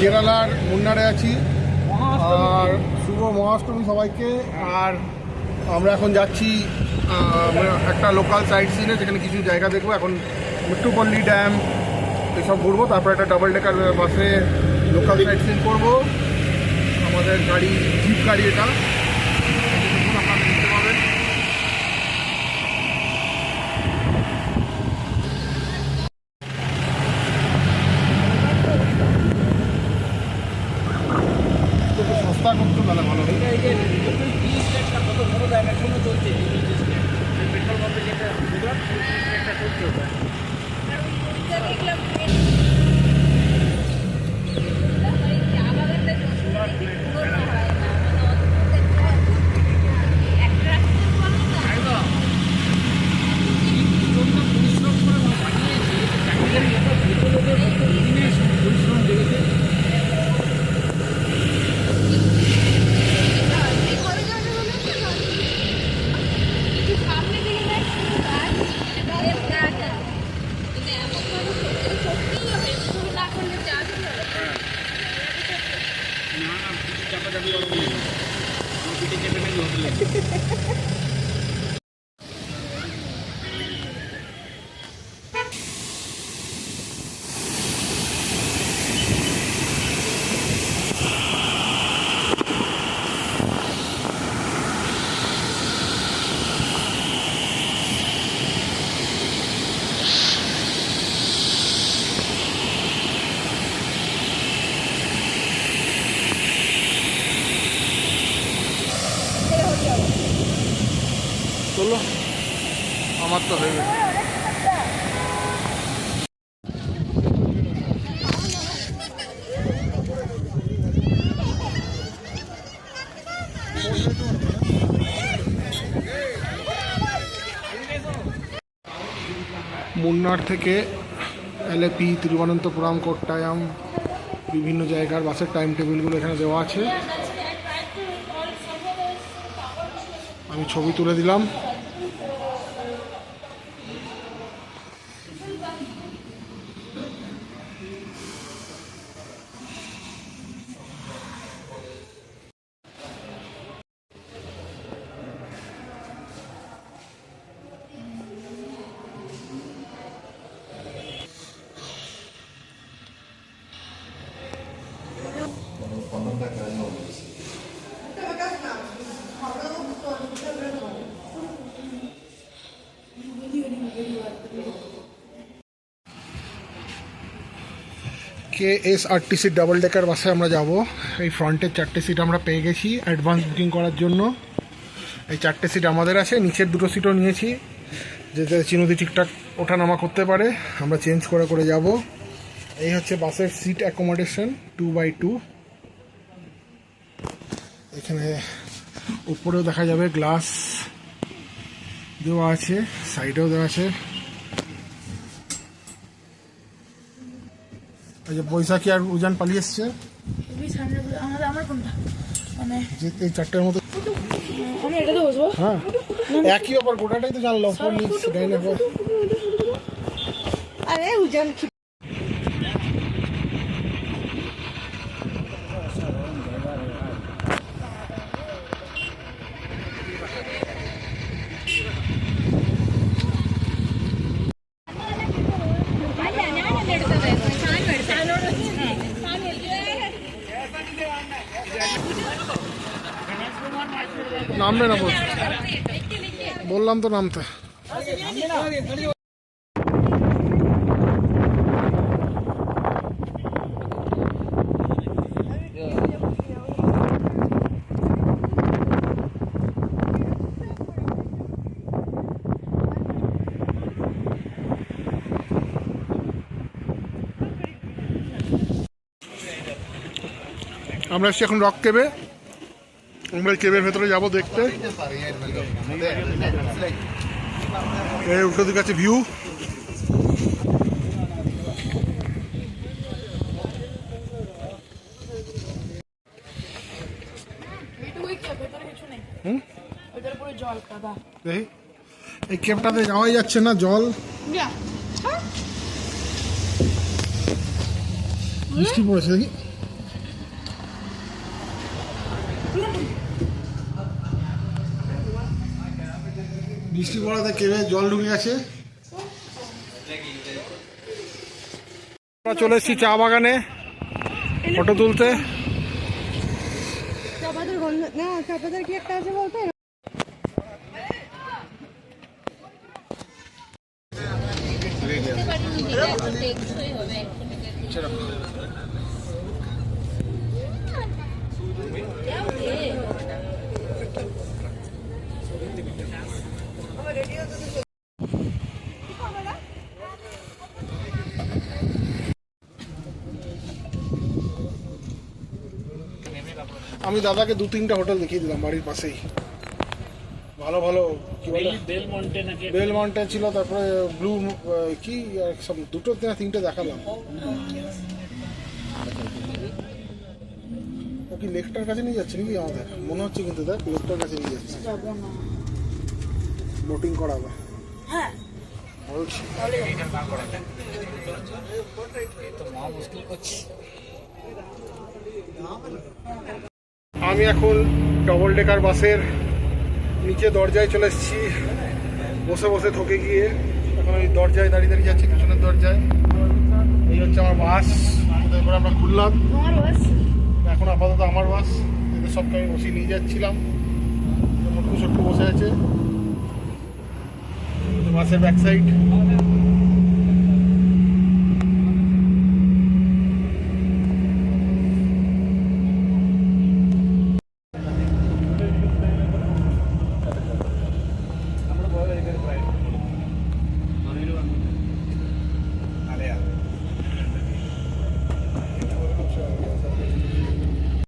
কেরালার মুন্নারে আছি। আর শুভ মহাষ্টমী সবাইকে। আর আমরা এখন যাচ্ছি একটা লোকাল সাইট সিনে যেখানে কিছু জায়গা দেখব। এখন মিট্টুপল্লী ড্যাম এসব ঘুরবো, তারপর একটা ডাবল ডেকার বাসে লোকাল সাইট সিন করব। আমাদের গাড়ি জিপ গাড়ি এটা। দেখলাম চলো আমার তো হয়ে গেছে। মুন্নার থেকে এলএপি, তিরুবনন্তপুরম, কোট্টায়াম, বিভিন্ন জায়গার বাসের টাইম টেবিলগুলো এখানে দেওয়া আছে। আমি ছবি তুলে দিলাম। K S RTC double decker বাসে আমরা যাব। এই ফ্রন্টের চারটে সিট আমরা পেয়ে গেছি অ্যাডভান্স বুকিং করার জন্য। এই চারটে সিট আমাদের আছে, নিচের দুটো সিটও নিয়েছি। যাতে চিনুদি ঠিকঠাক ওঠানামা করতে পারে, আমরা চেঞ্জ করে করে যাব। এই হচ্ছে বাসের seat accommodation two by two এখানে উপরেও দেখা যাবে গ্লাস দেওয়া আছে সাইডেও দেওয়া আছে। এই যে বৈশাখী আর উজান পালিয়ে এসছে। মানে চারটের মতো আমি এটাতে বসবো? হ্যাঁ। একই ব্যাপার গোটাটাই তো জানলো আরে উজান নামবে না বল বললাম তো নামতে। আমরা এসছি এখন রক কেবে আমরা কেবের ভেতরে যাব দেখতে এই উল্টো দিকে আছে ভিউ এই কেবটাতে যাওয়াই যাচ্ছে না জল বৃষ্টি পড়েছে দেখি বৃষ্টি পড়াতে কেবে জল ঢুকে গেছে। আমরা চলে এসেছি চা বাগানে ফটো তুলতে। চা পাতার গন্ধ না চা পাতার কি একটা আছে বলতে আমি দাদাকে দু তিনটা হোটেল দেখিয়ে দিলাম বাড়ির পাশেই। ভালো ভালো কি বলে? বেল মন্টে নাকি বেল মাউন্টেন ছিল তারপরে ব্লু কি আর সব দুটো না তিনটে দেখালাম। ও কি লেকটার কাছে নিয়ে যাচ্ছে নাকি আমাদের? মনে হচ্ছে কিন্তু দেখ লেকটার কাছে নিয়ে যাচ্ছে। যাব না বোটিং করাবে হ্যাঁ। বলছি। তো মহা মুশকিল করছে। আমি এখন ডবল ডেকার বাসের নিচে দরজায় চলে এসেছি। বসে বসে থকে গিয়ে এখন ওই দরজায় দাঁড়িয়ে দাঁড়িয়ে যাচ্ছি পিছনের দরজায়। এই হচ্ছে আমার বাস ওদের করে আমরা খুললাম এখন আপাতত আমার বাস এদের সবকে আমি বসিয়ে নিয়ে যাচ্ছিলাম। সটকু বসে আছে। বাসের ব্যাক সাইড